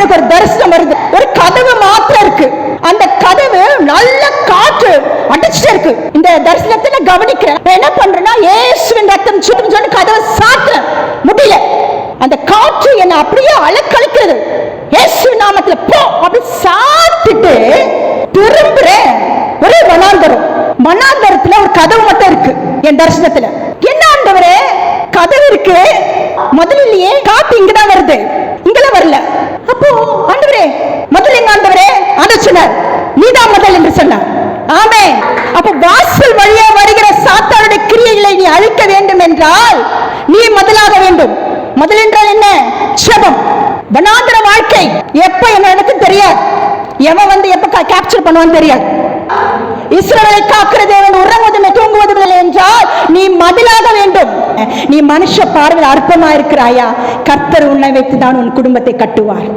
எனக்கு ஒரு தரிசனம் வருது. ஒரு கதவு மாத்திரம் இருக்கு. அந்த கதவு நல்ல காற்று அடிச்சுட்டே இருக்கு. இந்த தரிசனத்தை நான் கவனிக்கிறேன். என்ன பண்றேன்னா ஏசுவின் ரத்தம் சுட்டு சொல்லி கதவை சாத்துறேன். முடியல. அந்த காற்று என்னை அப்படியே அலக்கழிக்கிறது. ஏசு நாமத்துல போ அப்படி சாத்திட்டு திரும்புறேன். ஒரே வனாந்தரம். வனாந்தரத்துல ஒரு கதவு மட்டும் இருக்கு என் தரிசனத்துல. என்ன ஆண்டவரே? கதவு இருக்கு. முதலிலேயே காத்து இங்கதான் முதலாக வேண்டும். முதல் என்றால் என்ன? செபம் வனாந்திர வாழ்க்கை எப்ப என்ன எனக்கு தெரியாது. எவன் வந்து எப்ப கேப்சர் பண்ணுவான்னு தெரியாது. இஸ்ரவேலை காக்கிற தேவன் உறங்குவதுமே தூங்குவதும் என்றால் நீ மதிலாக வேண்டும். நீ மனுஷ பார்வையில் அற்பமா இருக்கிறாயா? கர்த்தர் உன்னை வைத்து தான் உன் குடும்பத்தை கட்டுவார்.